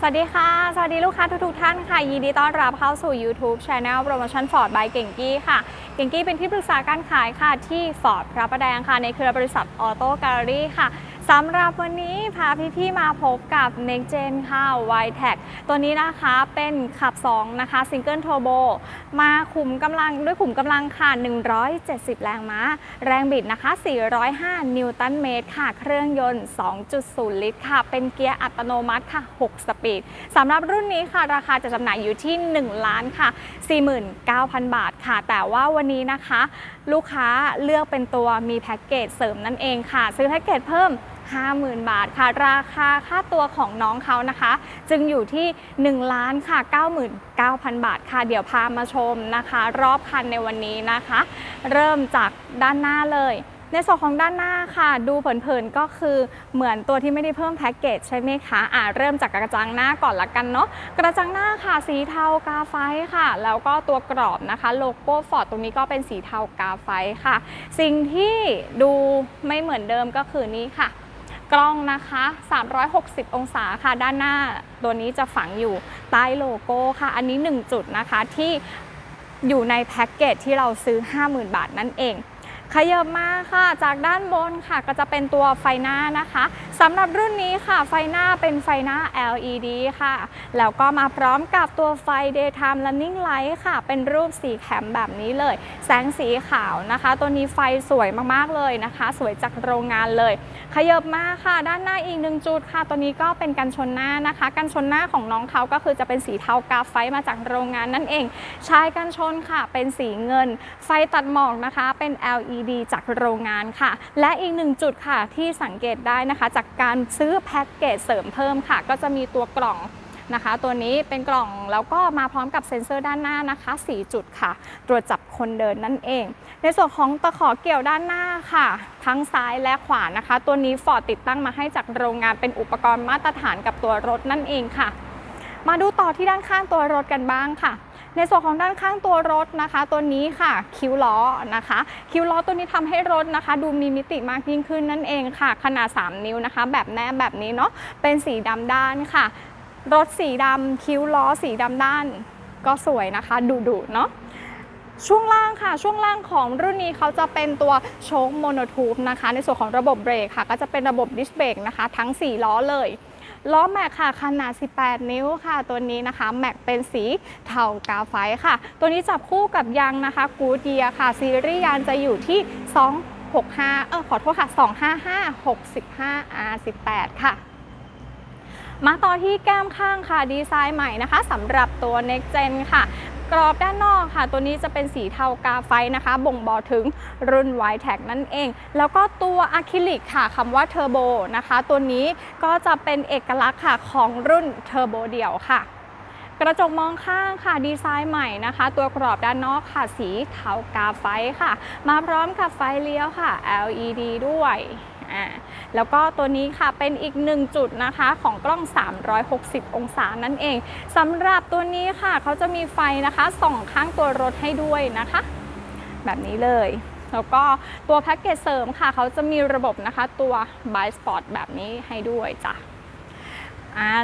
สวัสดีค่ะ สวัสดีลูกค้าทุกๆท่านค่ะ ยินดีต้อนรับเข้าสู่ YouTube Channel Promotion Ford by เก่งกี้ค่ะ เก่งกี้เป็นที่ปรึกษาการขายค่ะที่ Ford พระประแดงค่ะ ในเครือบริษัทออโต้แกลลี่ค่ะ สำหรับวันนี้พาพี่ๆมาพบกับ Next Gen ค่ะ y t e c ตัวนี้นะคะเป็นขับ 2 นะคะ Single Turbo มาขุมกำลังด้วยขุมกำลังค่ะ 170 แรงม้า แรงบิดนะคะ 405 นิวตันเมตรค่ะ เครื่องยนต์ 2.0 ลิตรค่ะ เป็นเกียร์อัตโนมัติค่ะ 6 สปีดสำหรับรุ่นนี้ค่ะ ราคาจะจำหน่ายอยู่ที่ 1 ล้านค่ะ 49,000 บาทค่ะ แต่ว่าวันนี้นะคะ ลูกค้าเลือกเป็นตัวมีแพ็กเกจเสริมนั่นเองค่ะ ซื้อแพ็กเกจเพิ่ม 50,000 บาทค่ะ ราคาค่าตัวของน้องเขานะคะ จึงอยู่ที่ 1 ล้านค่ะ 99,000 บาทค่ะ เดี๋ยวพามาชมนะคะ รอบคันในวันนี้นะคะ เริ่มจากด้านหน้าเลยในส่วนของด้านหน้าค่ะดูเผินๆก็คือเหมือนตัวที่ไม่ได้เพิ่มแพ็กเกจใช่ไหมคะอ่าเริ่มจากกระจังหน้าก่อนละกันเนาะกระจังหน้าค่ะ สีเทากาไฟค่ะ แล้วก็ตัวกรอบนะคะโลโก้ฟอร์ดตรงนี้ก็เป็นสีเทากาไฟค่ะ สิ่งที่ดูไม่เหมือนเดิมก็คือนี้ค่ะ กล้องนะคะ 360 องศาค่ะ ด้านหน้าตัวนี้จะฝังอยู่ใต้โลโก้ค่ะ อันนี้ 1 จุดนะคะที่อยู่ในแพ็กเกจที่เราซื้อ 50,000 บาทนั่นเอง ขยับมาค่ะ จากด้านบนค่ะ ก็จะเป็นตัวไฟหน้านะคะสำหรับรุ่นนี้ค่ะ ไฟหน้าเป็นไฟหน้า LED ค่ะ แล้วก็มาพร้อมกับตัวไฟ daytime running light ค่ะ เป็นรูปสีแคมแบบนี้เลย แสงสีขาวนะคะ ตัวนี้ไฟสวยมากๆเลยนะคะ สวยจากโรงงานเลย ขยับมาค่ะ ด้านหน้าอีกหนึ่งจุดค่ะ ตัวนี้ก็เป็นกันชนหน้านะคะ กันชนหน้าของน้องเขาก็คือจะเป็นสีเทากาไฟมาจากโรงงานนั่นเอง ชายกันชนค่ะ เป็นสีเงิน ไฟตัดหมอกนะคะ เป็น LED จากโรงงานค่ะ และอีกหนึ่งจุดค่ะที่สังเกตได้นะคะ จากการซื้อแพ็กเกจเสริมเพิ่มค่ะ ก็จะมีตัวกล่องนะคะ ตัวนี้เป็นกล่องแล้วก็มาพร้อมกับเซ็นเซอร์ด้านหน้านะคะ 4 จุดค่ะ ตรวจจับคนเดินนั่นเอง ในส่วนของตะขอเกี่ยวด้านหน้าค่ะ ทั้งซ้ายและขวานะคะ ตัวนี้ฟอร์ดติดตั้งมาให้จากโรงงานเป็นอุปกรณ์มาตรฐานกับตัวรถนั่นเองค่ะ มาดูต่อที่ด้านข้างตัวรถกันบ้างค่ะ ในส่วนของด้านข้างตัวรถนะคะ ตัวนี้ค่ะคิ้วล้อนะคะ คิ้วล้อตัวนี้ทำให้รถนะคะ ดูมีมิติมากยิ่งขึ้นนั่นเองค่ะ ขนาด 3 นิ้วนะคะ แบบแนบแบบนี้เนาะเป็นสีดำด้านค่ะ รถสีดำคิ้วล้อสีดำด้าน ก็สวยนะคะดุดุเนาะช่วงล่างค่ะ ช่วงล่างของรุ่นนี้เขาจะเป็นตัวโชคโมโนทูบนะคะ ในส่วนของระบบเบรกค่ะ ก็จะเป็นระบบดิสเบรกนะคะ ทั้ง 4 ล้อเลย ล้อแม็กค่ะขนาด 18 นิ้วค่ะ ตัวนี้นะคะแม็กเป็นสีเทากาไฟค่ะ ตัวนี้จับคู่กับยางนะคะกูดเดียค่ะ ซีรีส์ยางจะอยู่ที่ 265 เออขอโทษค่ะ 255 65 R18 ค่ะมาต่อที่แก้มข้างค่ะ ดีไซน์ใหม่นะคะสำหรับตัว Next Gen ค่ะ กรอบด้านนอกค่ะ ตัวนี้จะเป็นสีเทากาไฟนะคะ บ่งบอกถึงรุ่น y t e c นั่นเอง แล้วก็ตัวอะคริลิกค่ะคำว่าเทอร์โบนะคะ ตัวนี้ก็จะเป็นเอกลักษณ์ค่ะของรุ่นเทอร์โบเดี่ยวค่ะกระจกมองข้างค่ะดีไซน์ใหม่นะคะ ตัวกรอบด้านนอกค่ะสีเทากาไฟค่ะ มาพร้อมกับไฟเลี้ยวค่ะ LED ด้วย อ่าแล้วก็ตัวนี้ค่ะเป็นอีกหนึ่งจุดนะคะของกล้อง 360 องศานั่นเองสำหรับตัวนี้ค่ะเขาจะมีไฟนะคะส่องข้างตัวรถให้ด้วยนะคะ แบบนี้เลยแล้วก็ตัวแพ็กเกจเสริมค่ะเขาจะมีระบบนะคะตัว b y Spot แบบนี้ให้ด้วยจ้ะ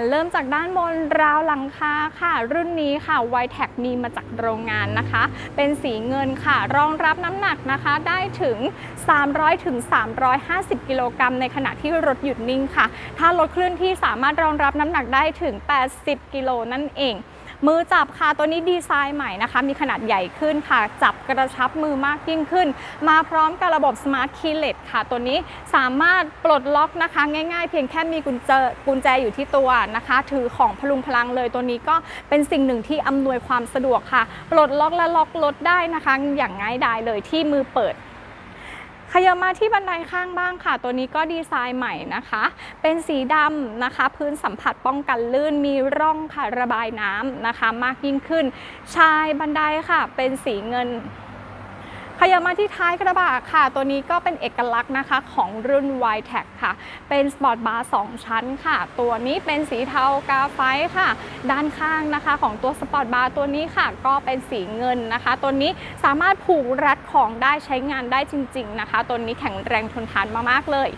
เริ่มจากด้านบนราวหลังคาค่ะ รุ่นนี้ค่ะ y t e c มีมาจากโรงงานนะคะ เป็นสีเงินค่ะ รองรับน้ำหนักนะคะได้ถึง 300ถึง350 กิโลกรัมในขณะที่รถหยุดนิ่งค่ะ ถ้ารถเคลื่อนที่สามารถรองรับน้ำหนักได้ถึง 80 กิโลนั่นเอง มือจับค่ะตัวนี้ดีไซน์ใหม่นะคะ มีขนาดใหญ่ขึ้นค่ะ จับกระชับมือมากยิ่งขึ้น มาพร้อมกับระบบ Smart Keyless ค่ะ ตัวนี้สามารถปลดล็อกนะคะ ง่ายๆ เพียงแค่มีกุญแจกุญแจอยู่ที่ตัวนะคะ ถือของพลุงพลังเลยตัวนี้ก็เป็นสิ่งหนึ่งที่อำนวยความสะดวกค่ะ ปลดล็อกและล็อกรถได้นะคะ อย่างง่ายดายเลยที่มือเปิด ขยับมาที่บันไดข้างบ้างค่ะ ตัวนี้ก็ดีไซน์ใหม่นะคะ เป็นสีดำนะคะ พื้นสัมผัสป้องกันลื่นมีร่องค่ะระบายน้ำนะคะ มากยิ่งขึ้น ชายบันไดค่ะ เป็นสีเงิน ขยับมาที่ท้ายกระบะค่ะ ตัวนี้ก็เป็นเอกลักษณ์นะคะของรุ่น y t e c ค่ะ เป็นสปอร์ตบาร์2ชั้นค่ะ ตัวนี้เป็นสีเทากาไฟค่ะ ด้านข้างนะคะของตัวสปอร์ตบาร์ตัวนี้ค่ะ ก็เป็นสีเงินนะคะ ตัวนี้สามารถผูกรัดของได้ใช้งานได้จริง ๆ นะคะ ตัวนี้แข็งแรงทนทานมากๆเลย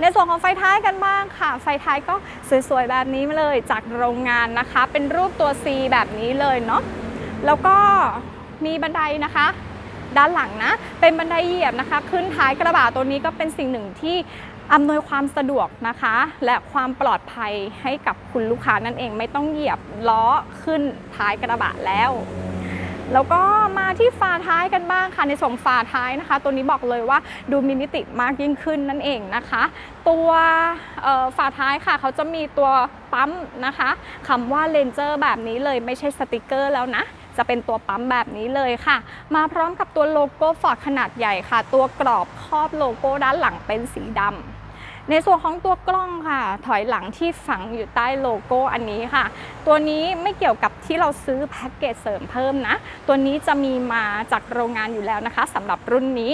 ในส่วนของไฟท้ายกันบ้างค่ะ ไฟท้ายก็สวยๆแบบนี้มาเลยจากโรงงานนะคะ เป็นรูปตัว C แบบนี้เลยเนาะ แล้วก็มีบันไดนะคะ ด้านหลังนะ เป็นบันไดเหยียบนะคะ ขึ้นท้ายกระบะตัวนี้ก็เป็นสิ่งหนึ่งที่อำนวยความสะดวกนะคะ และความปลอดภัยให้กับคุณลูกค้านั่นเองไม่ต้องเหยียบล้อขึ้นท้ายกระบะแล้วแล้วก็มาที่ฝาท้ายกันบ้างค่ะในส่วนฝาท้ายนะคะ ตัวนี้บอกเลยว่าดูมีมิติมากยิ่งขึ้นนั่นเองนะคะ ตัวฝาท้ายค่ะ เขาจะมีตัวปั๊มนะคะคำว่าเลนเจอร์แบบนี้เลยไม่ใช่สติกเกอร์แล้วนะ จะเป็นตัวปั๊มแบบนี้เลยค่ะ มาพร้อมกับตัวโลโก้ฟอร์ดขนาดใหญ่ค่ะ ตัวกรอบครอบโลโก้ด้านหลังเป็นสีดำในส่วนของตัวกล้องค่ะ ถอยหลังที่ฝังอยู่ใต้โลโก้อันนี้ค่ะ ตัวนี้ไม่เกี่ยวกับที่เราซื้อแพ็กเกจเสริมเพิ่มนะ ตัวนี้จะมีมาจากโรงงานอยู่แล้วนะคะสำหรับรุ่นนี้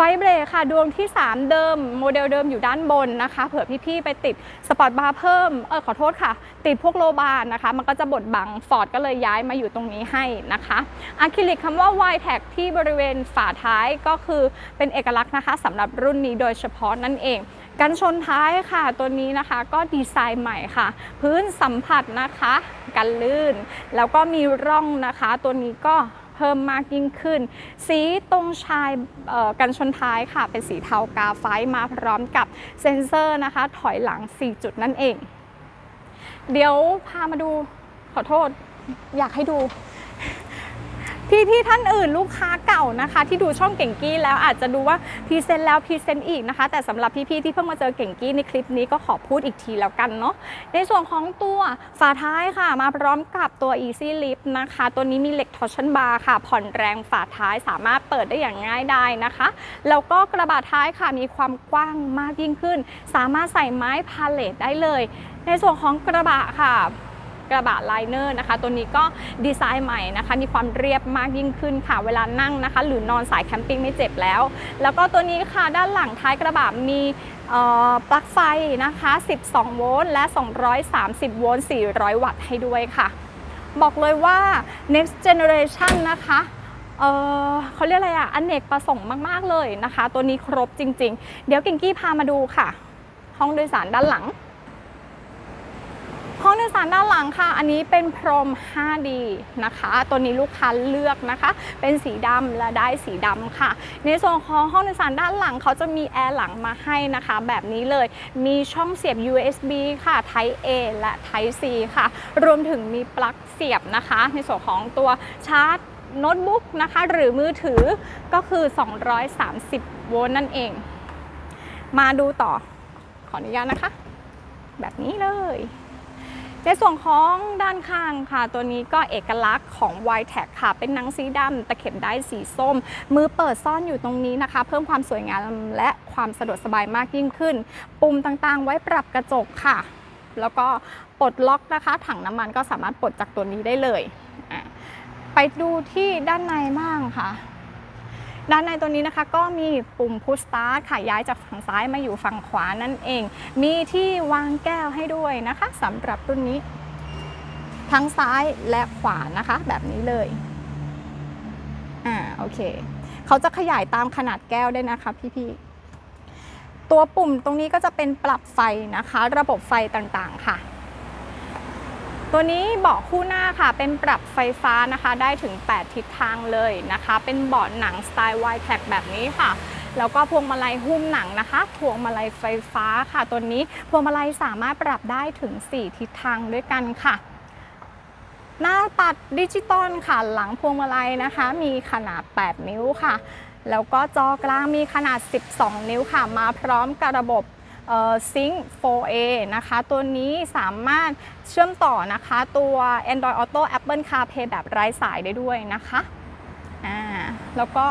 ไฟเบรกค่ะดวงที่ 3 เดิมโมเดลเดิมอยู่ด้านบนนะคะ เผื่อพี่ๆไปติดสปอร์ตบาร์เพิ่มเออขอโทษค่ะ ติดพวกโลบาร์นะคะ มันก็จะบดบังฟอร์ดก็เลยย้ายมาอยู่ตรงนี้ให้นะคะอะคริลิกคำว่า y t a g ที่บริเวณฝาท้ายก็คือเป็นเอกลักษณ์นะคะสำหรับรุ่นนี้โดยเฉพาะนั่นเองกันชนท้ายค่ะ ตัวนี้นะคะก็ดีไซน์ใหม่ค่ะ พื้นสัมผัสนะคะ กันลื่น แล้วก็มีร่องนะคะ ตัวนี้ก็ เพิ่มมากยิ่งขึ้น สีตรงชายกันชนท้ายค่ะ เป็นสีเทากาไฟมาพร้อมกับเซ็นเซอร์นะคะ ถอยหลัง 4 จุดนั่นเอง เดี๋ยวพามาดูขอโทษ อยากให้ดู พี่ๆท่านอื่นลูกค้าเก่านะคะ ที่ดูช่องเก่งกี้แล้วอาจจะดูว่าพรีเซนต์แล้วพรีเซนต์อีกนะคะ แต่สำหรับพี่ๆที่เพิ่งมาเจอเก่งกี้ในคลิปนี้ก็ขอพูดอีกทีแล้วกันเนาะในส่วนของตัวฝาท้ายค่ะ มาพร้อมกับตัว Easy Lift นะคะ ตัวนี้มีเหล็กทอร์ชันบาร์ค่ะ ผ่อนแรงฝาท้ายสามารถเปิดได้อย่างง่ายได้นะคะ แล้วก็กระบะท้ายค่ะมีความกว้างมากยิ่งขึ้น สามารถใส่ไม้พาเลตได้เลย ในส่วนของกระบะค่ะ กระบะไลเนอร์นะคะ ตัวนี้ก็ดีไซน์ใหม่นะคะ มีความเรียบมากยิ่งขึ้นค่ะ เวลานั่งนะคะ หรือนอนสายแคมปิ้งไม่เจ็บแล้ว แล้วก็ตัวนี้ค่ะด้านหลังท้ายกระบะมีปลั๊กไฟนะคะ 12 โวลต์และ 230 โวลต์ 400 วัตต์ให้ด้วยค่ะ บอกเลยว่า next generation นะคะเเขาเรียกอะไรอะอเนกประสงค์มาก ๆ เลยนะคะ ตัวนี้ครบจริง ๆ เดี๋ยวกิงกี้พามาดูค่ะ ห้องโดยสารด้านหลัง ห้องโดยสารด้านหลังค่ะ อันนี้เป็นพรม 5D นะคะ ตัวนี้ลูกค้าเลือกนะคะ เป็นสีดำและได้สีดำค่ะ ในส่วนของห้องโดยสารด้านหลังเขาจะมีแอร์หลังมาให้นะคะ แบบนี้เลย มีช่องเสียบ USB ค่ะ Type A และ Type C ค่ะ รวมถึงมีปลั๊กเสียบนะคะ ในส่วนของตัวชาร์จโน้ตบุ๊กนะคะ หรือมือถือก็คือ 230 โวลต์นั่นเอง มาดูต่อ ขออนุญาตนะคะ แบบนี้เลย ในส่วนของด้านข้างค่ะ ตัวนี้ก็เอกลักษณ์ของ y t a g ค่ะ เป็นหนังสีดำตะเข็บได้สีส้ม มือเปิดซ่อนอยู่ตรงนี้นะคะ เพิ่มความสวยงามและความสะดวกสบายมากยิ่งขึ้น ปุ่มต่างๆ ไว้ปรับกระจกค่ะ แล้วก็ปลดล็อกนะคะ ถังน้ำมันก็สามารถปลดจากตัวนี้ได้เลย ไปดูที่ด้านในบ้างค่ะ ด้านในตัวนี้นะคะก็มีปุ่มพุชสตาร์ทค่ะย้ายจากฝั่งซ้ายมาอยู่ฝั่งขวานั่นเอง มีที่วางแก้วให้ด้วยนะคะสำหรับรุ่นนี้ ทั้งซ้ายและขวานะคะ แบบนี้เลย อ่าโอเค เขาจะขยายตามขนาดแก้วได้นะคะพี่ๆตัวปุ่มตรงนี้ก็จะเป็นปรับไฟนะคะ ระบบไฟต่างๆค่ะ ตัวนี้เบาะคู่หน้าค่ะเป็นปรับไฟฟ้านะคะได้ถึง 8 ทิศทางเลยนะคะ เป็นเบาะหนังสไตล์ y t a g แบบนี้ค่ะ แล้วก็พวงมาลัยหุ้มหนังนะคะ พวงมาลัยไฟฟ้าค่ะ ตัวนี้พวงมาลัยสามารถปรับได้ถึง 4 ทิศทางด้วยกันค่ะ หน้าปัดดิจิตอลค่ะ หลังพวงมาลัยนะคะ มีขนาด 8 นิ้วค่ะ แล้วก็จอกลางมีขนาด 12 นิ้วค่ะ มาพร้อมกับระบบ ซิงค์ 4A นะคะ ตัวนี้สามารถเชื่อมต่อนะคะตัว Android Auto Apple CarPlay แบบไร้สายได้ด้วยนะคะอ่าแล้วก็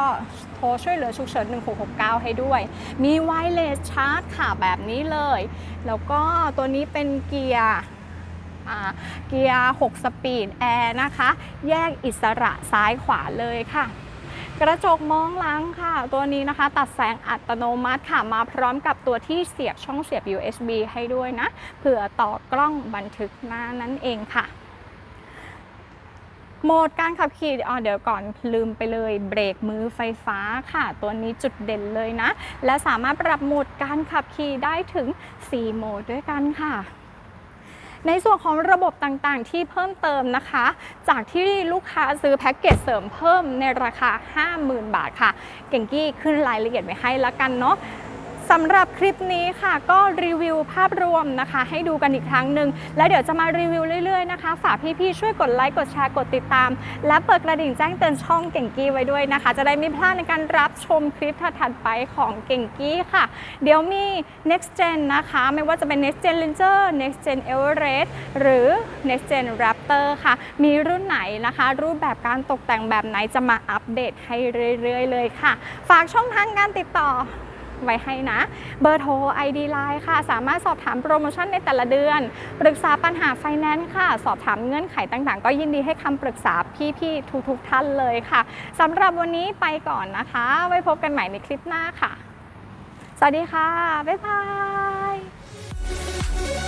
โทรช่วยเหลือฉุกเฉิน 1669 ให้ด้วย มีไวเลสชาร์จค่ะแบบนี้เลย แล้วก็ตัวนี้เป็นเกียร์เกียร์ 6 สปีดแอร์นะคะ แยกอิสระซ้ายขวาเลยค่ะ กระจกมองหลังค่ะ ตัวนี้นะคะ ตัดแสงอัตโนมัติค่ะ มาพร้อมกับตัวที่เสียบช่องเสียบ USB ให้ด้วยนะ เผื่อต่อกล้องบันทึกหน้านั่นเองค่ะโหมดการขับขี่อ๋อเดี๋ยวก่อนลืมไปเลยเบรกมือไฟฟ้าค่ะ ตัวนี้จุดเด่นเลยนะ และสามารถปรับโหมดการขับขี่ได้ถึง 4 โหมดด้วยกันค่ะ ในส่วนของระบบต่างๆ ที่เพิ่มเติมนะคะ จากที่ลูกค้าซื้อแพ็กเกจเสริมเพิ่มในราคา 50,000 บาทค่ะ เก่งกี้ขึ้นรายละเอียดไว้ให้แล้วกันเนาะ สำหรับคลิปนี้ค่ะก็รีวิวภาพรวมนะคะ ให้ดูกันอีกครั้งหนึ่งแล้วเดี๋ยวจะมารีวิวเรื่อยๆนะคะ ฝากพี่ๆช่วยกดไลค์กดแชร์กดติดตาม และเปิดกระดิ่งแจ้งเตือนช่องเก่งกี้ไว้ด้วยนะคะ จะได้ไม่พลาดในการรับชมคลิปถัดๆไปของเก่งกี้ค่ะ เดี๋ยวมี next gen นะคะ ไม่ว่าจะเป็น next gen ranger next gen everest หรือ next gen raptor ค่ะ มีรุ่นไหนนะคะ รูปแบบการตกแต่งแบบไหนจะมาอัปเดตให้เรื่อยๆ เลยค่ะ ฝากช่องทางการติดต่อ ไว้ให้นะ เบอร์โทร ID Line ค่ะ สามารถสอบถามโปรโมชั่นในแต่ละเดือน ปรึกษาปัญหาไฟแนนซ์ค่ะ สอบถามเงื่อนไขต่างๆ ก็ยินดีให้คำปรึกษาพี่ๆทุกๆท่านเลยค่ะสำหรับวันนี้ไปก่อนนะคะ ไว้พบกันใหม่ในคลิปหน้าค่ะ สวัสดีค่ะ บ๊ายบาย プレゼントは?